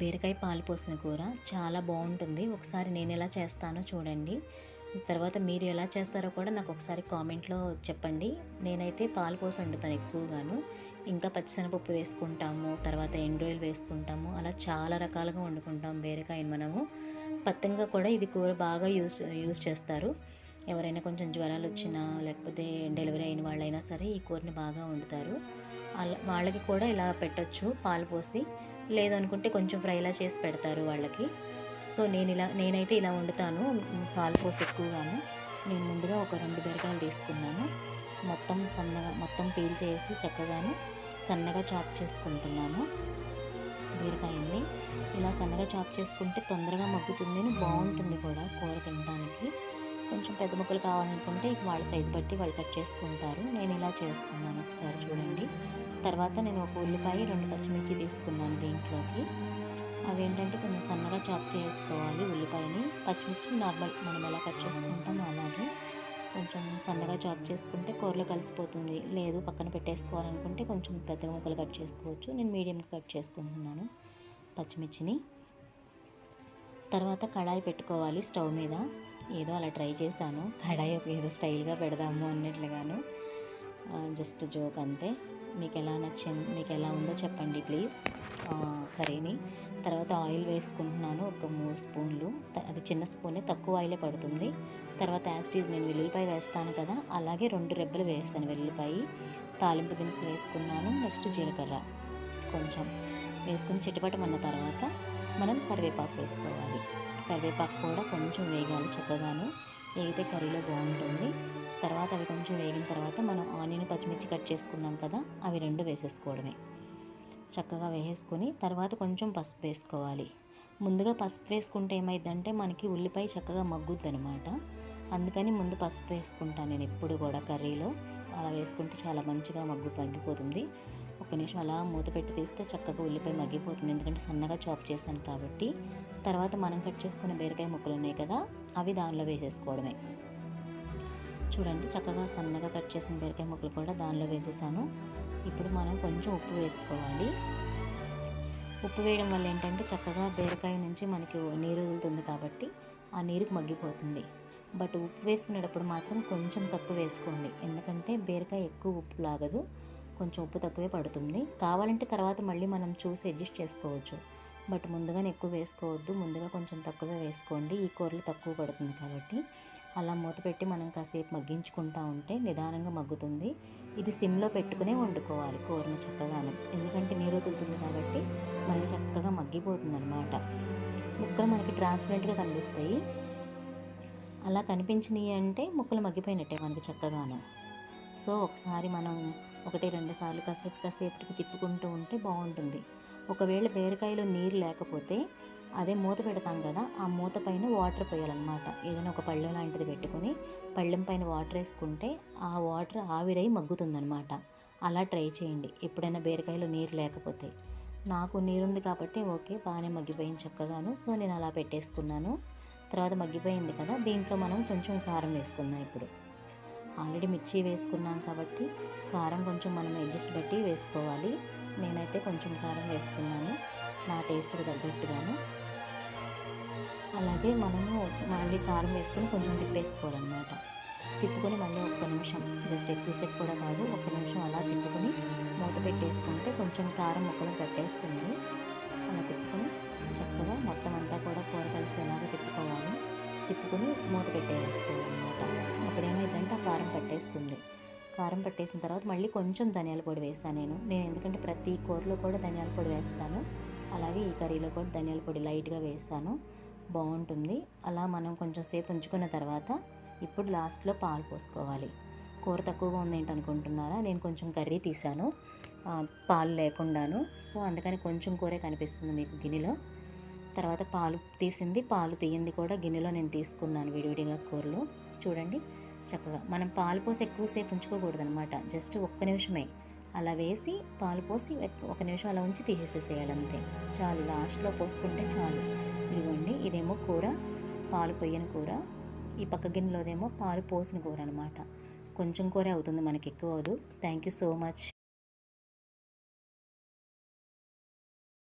బీరకాయ పాలు పోసిన కూర చాలా బాగుంటుంది. ఒకసారి నేను ఎలా చేస్తానో చూడండి. తర్వాత మీరు ఎలా చేస్తారో కూడా నాకు ఒకసారి కామెంట్లో చెప్పండి. నేనైతే పాలు పోసి వండుతాను ఎక్కువగాను. ఇంకా పచ్చిశనగపప్పు వేసుకుంటాము తర్వాత ఎండ్రాయిల్ వేసుకుంటాము. అలా చాలా రకాలుగా వండుకుంటాం బీరకాయని మనము. పత్తంగా కూడా ఇది కూర బాగా యూస్ యూస్ చేస్తారు. ఎవరైనా కొంచెం జ్వరాలు వచ్చినా లేకపోతే డెలివరీ అయిన వాళ్ళైనా సరే ఈ కూరని బాగా వండుతారు. అలా వాళ్ళకి కూడా ఇలా పెట్టొచ్చు పాలు పోసి. లేదనుకుంటే కొంచెం ఫ్రైలా చేసి పెడతారు వాళ్ళకి. సో నేను ఇలా నేనైతే ఇలా వండుతాను. పాలు పోసి ఎక్కువగాను. నేను ముందుగా ఒక రెండు బెరకాయలు తీసుకున్నాను. మొత్తం సన్నగా మొత్తం పీల్ చేసి చక్కగాను సన్నగా చాప్ చేసుకుంటున్నాను బీరకాయని ఇలా సన్నగా చాప్ చేసుకుంటే తొందరగా మగ్గుతుంది. బాగుంటుంది కూడా కూర తినడానికి. కొంచెం పెద్ద ముక్కలు కావాలనుకుంటే వాళ్ళ సైజు బట్టి వాళ్ళు కట్ చేసుకుంటారు. నేను ఇలా చేస్తున్నాను ఒకసారి చూడండి. తర్వాత నేను ఒక ఉల్లిపాయ రెండు పచ్చిమిర్చి తీసుకున్నాను దీంట్లోకి. అవేంటంటే కొంచెం సన్నగా చాప్ చేసుకోవాలి ఉల్లిపాయని. పచ్చిమిర్చి నార్మల్ మనం ఎలా కట్ చేసుకుంటామో అలాగే కొంచెం సన్నగా చాప్ చేసుకుంటే కూరలో కలిసిపోతుంది. లేదు పక్కన పెట్టేసుకోవాలనుకుంటే కొంచెం పెద్ద ముక్కలు కట్ చేసుకోవచ్చు. నేను మీడియంగా కట్ చేసుకుంటున్నాను పచ్చిమిర్చిని. తర్వాత కడాయి పెట్టుకోవాలి స్టవ్ మీద. ఏదో అలా ట్రై చేశాను. కడాయి ఏదో స్టైల్గా పెడదాము అన్నట్లుగాను. జస్ట్ జోక్ అంతే. మీకు ఎలా నచ్చింది మీకు ఎలా ఉందో చెప్పండి ప్లీజ్. కర్రీని తర్వాత ఆయిల్ వేసుకుంటున్నాను ఒక మూడు స్పూన్లు. అది చిన్న స్పూనే తక్కువ ఆయిలే పడుతుంది. తర్వాత యాస్టీజ్ నేను వెల్లుల్లిపాయ వేస్తాను కదా అలాగే రెండు రెబ్బలు వేసాను వెల్లుల్లిపాయ. తాలింపు దినుసులు వేసుకున్నాను నెక్స్ట్ జీలకర్ర. కొంచెం వేసుకుని చిట్టుపట్టమన్న తర్వాత మనం కరివేపాకు వేసుకోవాలి. కరివేపాకు కూడా కొంచెం వేగాలి చక్కగాను. వేగితే కర్రీలో బాగుంటుంది కొంచెం వేగిన తర్వాత మనం ఆనియన్ పచ్చిమిర్చి కట్ చేసుకున్నాం కదా అవి రెండు వేసేసుకోవడమే. చక్కగా వేసేసుకొని తర్వాత కొంచెం పసుపు వేసుకోవాలి. ముందుగా పసుపు వేసుకుంటే ఏమైందంటే మనకి ఉల్లిపాయ చక్కగా మగ్గుద్ది అనమాట అందుకని ముందు పసుపు వేసుకుంటాను నేను ఎప్పుడు కూడా కర్రీలో. అలా వేసుకుంటే చాలా మంచిగా మగ్గు తగ్గిపోతుంది. ఒక నిమిషం అలా మూత పెట్టి తీస్తే చక్కగా ఉల్లిపాయ మగ్గిపోతుంది. ఎందుకంటే సన్నగా చాప్ చేశాను కాబట్టి. తర్వాత మనం కట్ చేసుకున్న బీరకాయ ముక్కలు ఉన్నాయి కదా అవి దానిలో వేసేసుకోవడమే. చూడండి చక్కగా సన్నగా కట్ చేసిన బీరకాయ ముక్కలు కూడా దానిలో వేసేసాను. ఇప్పుడు మనం కొంచెం ఉప్పు వేసుకోవాలి. ఉప్పు వేయడం వల్ల ఏంటంటే చక్కగా బీరకాయ నుంచి మనకి నీరు వదులుతుంది కాబట్టి ఆ నీరుకి మగ్గిపోతుంది. బట్ ఉప్పు వేసుకునేటప్పుడు మాత్రం కొంచెం తక్కువ వేసుకోండి. ఎందుకంటే బీరకాయ ఎక్కువ ఉప్పు లాగదు కొంచెం ఉప్పు తక్కువే పడుతుంది. కావాలంటే తర్వాత మళ్ళీ మనం చూసి అడ్జస్ట్ చేసుకోవచ్చు. బట్ ముందుగానే ఎక్కువ వేసుకోవద్దు ముందుగా కొంచెం తక్కువే వేసుకోండి. ఈ కూరలు తక్కువ పడుతుంది కాబట్టి అలా మూత పెట్టి మనం కాసేపు మగ్గించుకుంటా ఉంటే నిదానంగా మగ్గుతుంది. ఇది సిమ్లో పెట్టుకునే వండుకోవాలి కూరని చక్కగాను. ఎందుకంటే నీరు వదులుతుంది కాబట్టి మనకి చక్కగా మగ్గిపోతుంది అనమాట ముక్కలు మనకి ట్రాన్స్పరెంట్గా కనిపిస్తాయి. అలా కనిపించినాయి అంటే ముక్కలు మగ్గిపోయినట్టే మనకి చక్కగాను. సో ఒకసారి మనం ఒకటి రెండు సార్లు కాసేపు కాసేపటికి తిప్పుకుంటూ ఉంటే బాగుంటుంది. ఒకవేళ బీరకాయలో నీరు లేకపోతే అదే మూత పెడతాం కదా ఆ మూత పైన వాటర్ పోయాలన్నమాట. ఏదైనా ఒక పళ్ళెం లాంటిది పెట్టుకొని పళ్ళెం పైన వాటర్ వేసుకుంటే ఆ వాటర్ ఆవిరై మగ్గుతుందనమాట అలా ట్రై చేయండి. ఎప్పుడైనా బీరకాయలో నీరు లేకపోతే. నాకు నీరుంది కాబట్టి ఓకే బాగానే మగ్గిపోయింది చక్కగాను. సో నేను అలా పెట్టేసుకున్నాను. తర్వాత మగ్గిపోయింది కదా దీంట్లో మనం కొంచెం కారం వేసుకుందాం ఇప్పుడు. ఆల్రెడీ మిర్చి వేసుకున్నాం కాబట్టి కారం కొంచెం మనం అడ్జస్ట్ బట్టి వేసుకోవాలి. నేనైతే కొంచెం కారం వేసుకున్నాను. నా టేస్ట్కి తగ్గట్టుగాను. అలాగే మనము మళ్ళీ కారం వేసుకొని కొంచెం తిప్పేసుకోవాలన్నమాట. తిప్పుకొని మళ్ళీ ఒక్క నిమిషం జస్ట్ ఎక్కువసేపు కూడా కాదు ఒక్క నిమిషం అలా తిప్పుకొని మూత పెట్టేసుకుంటే కొంచెం కారం ముక్కలు పెట్టేస్తుంది అలా తిప్పుకొని చక్కగా మొత్తం అంతా కూడా కూర కలిసేలాగా తిప్పుకోవాలి. తిప్పుకొని మూత పెట్టేసుకోవాలన్నమాట. అప్పుడు ఏమైందంటే ఆ కారం పట్టేస్తుంది. కారం పట్టేసిన తర్వాత మళ్ళీ కొంచెం ధనియాల పొడి వేసాను నేను. నేను ఎందుకంటే ప్రతి కూరలో కూడా ధనియాల పొడి వేస్తాను. అలాగే ఈ కర్రీలో కూడా ధనియాల పొడి లైట్గా వేస్తాను బాగుంటుంది. అలా మనం కొంచెం సేపు ఉంచుకున్న తర్వాత ఇప్పుడు లాస్ట్లో పాలు పోసుకోవాలి. కూర తక్కువగా ఉంది ఏంటనుకుంటున్నారా నేను కొంచెం కర్రీ తీసాను పాలు లేకుండాను. సో అందుకని కొంచెం కూరే కనిపిస్తుంది మీకు గిన్నెలో. తర్వాత పాలు తీసింది పాలు తీయింది కూడా గిన్నెలో నేను తీసుకున్నాను విడివిడిగా కూరలు. చూడండి చక్కగా. మనం పాలు పోసి ఎక్కువసేపు ఉంచుకోకూడదు అనమాట జస్ట్ ఒక్క నిమిషమే. అలా వేసి పాలు పోసి ఒక నిమిషం అలా ఉంచి తీసేసేయాలి అంతే. చాలు లాస్ట్లో పోసుకుంటే చాలు. ఇదిగోండి. ఇదేమో కూర పాలు పొయ్యని కూర. ఈ పక్క గిన్నెలోదేమో పాలు పోసిన కూర అనమాట కొంచెం కూర అవుతుంది మనకి ఎక్కువ అవదు. Thank you so much